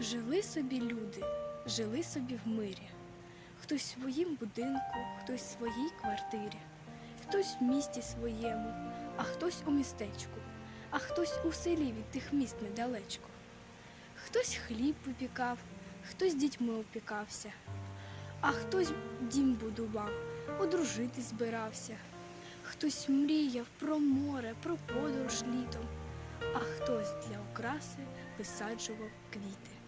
Жили собі люди, жили собі в мирі. Хтось в своїм будинку, хтось в своїй квартирі, хтось в місті своєму, а хтось у містечку, а хтось у селі від тих міст недалечко. Хтось хліб випікав, хтось дітьми опікався, а хтось дім будував, одружити збирався. Хтось мріяв про море, про подорож літом, а хтось для окраси висаджував квіти.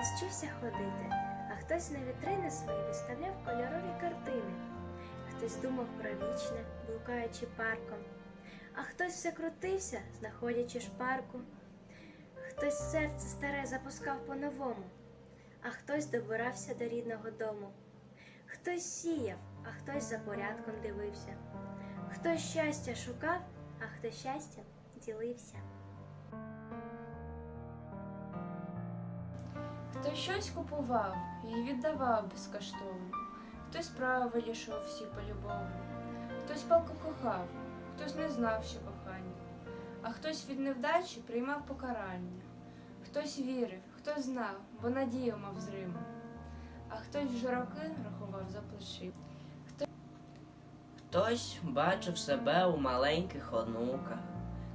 Вчився ходити, а хтось на вітрини свої виставляв кольорові картини. Хтось думав про вічне, блукаючи парком, а хтось все крутився, знаходячи шпарку. Хтось серце старе запускав по-новому, а хтось добирався до рідного дому. Хтось сіяв, а хтось за порядком дивився. Хтось щастя шукав, а хто щастям ділився. Хтось щось купував і віддавав безкоштовно, хтось справи вирішував всі полюбовно, хтось палко кохав, хтось не знав, що кохання, а хтось від невдачі приймав покарання, хтось вірив, хтось знав, бо надію мав зриму, а хтось вже роки рахував за плечі. Хтось бачив себе у маленьких онуках,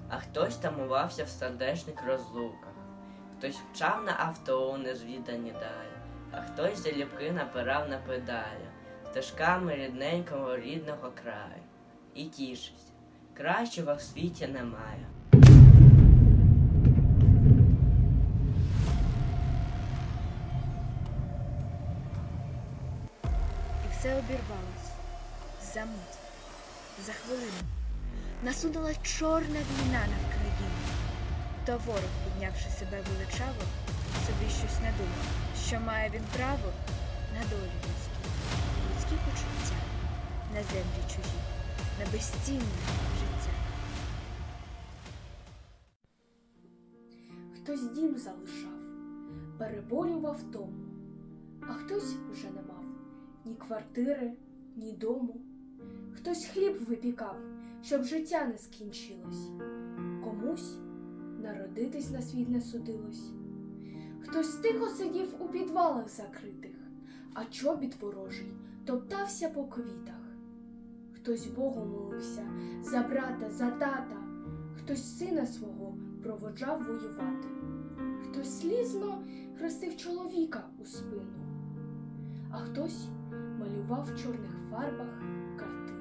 а хтось тамувався в сердечних розлуках, хтось вчав на авто у незвідані далі, а хтось залюбки напирав на педалі стежками рідненького рідного краю. І тішився, кращого в світі немає. І все обірвалось за мить, за хвилину. Насунула чорна війна над країною. Та ворог, піднявши себе величаво, собі щось надумав, що має він право на долю людську, людські почуття, на землі чужі, на безцінне життя. Хтось дім залишав, переборював тому, а хтось вже не мав ні квартири, ні дому. Хтось хліб випікав, щоб життя не скінчилось. Комусь народитись на світ не судилось. Хтось тихо сидів у підвалах закритих, а чобіт ворожий топтався по квітах. Хтось Богу молився за брата, за тата, хтось сина свого проводжав воювати, хтось слізно хрестив чоловіка у спину, а хтось малював в чорних фарбах картину.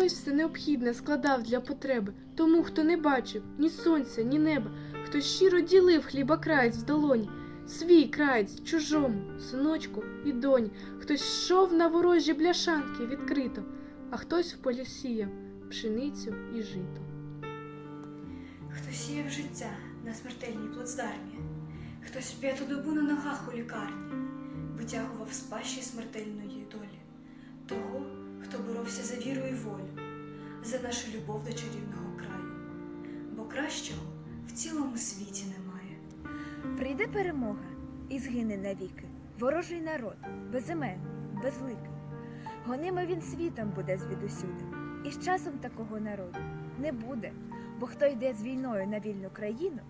Хтось все необхідне складав для потреби тому, хто не бачив ні сонця, ні неба, хтось щиро ділив хліба краєць в долоні, свій краєць чужому, синочку і доні, хтось йшов на ворожі бляшанки відкрито, а хтось в полі сіяв пшеницю і жито. Хтось сіяв життя на смертельній плацдармі, хтось п'яту добу на ногах у лікарні витягував з пащі смертельної долі того, хто боровся за віру і волю, за нашу любов до чарівного краю, бо кращого в цілому світі немає. Прийде перемога і згине навіки ворожий народ, безіменний, безликий. Гонимий він світом буде звідусюди, і з часом такого народу не буде, бо хто йде з війною на вільну країну,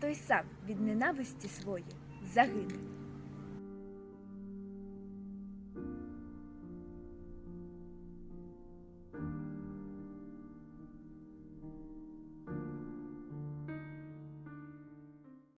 той сам від ненависті своєї загине.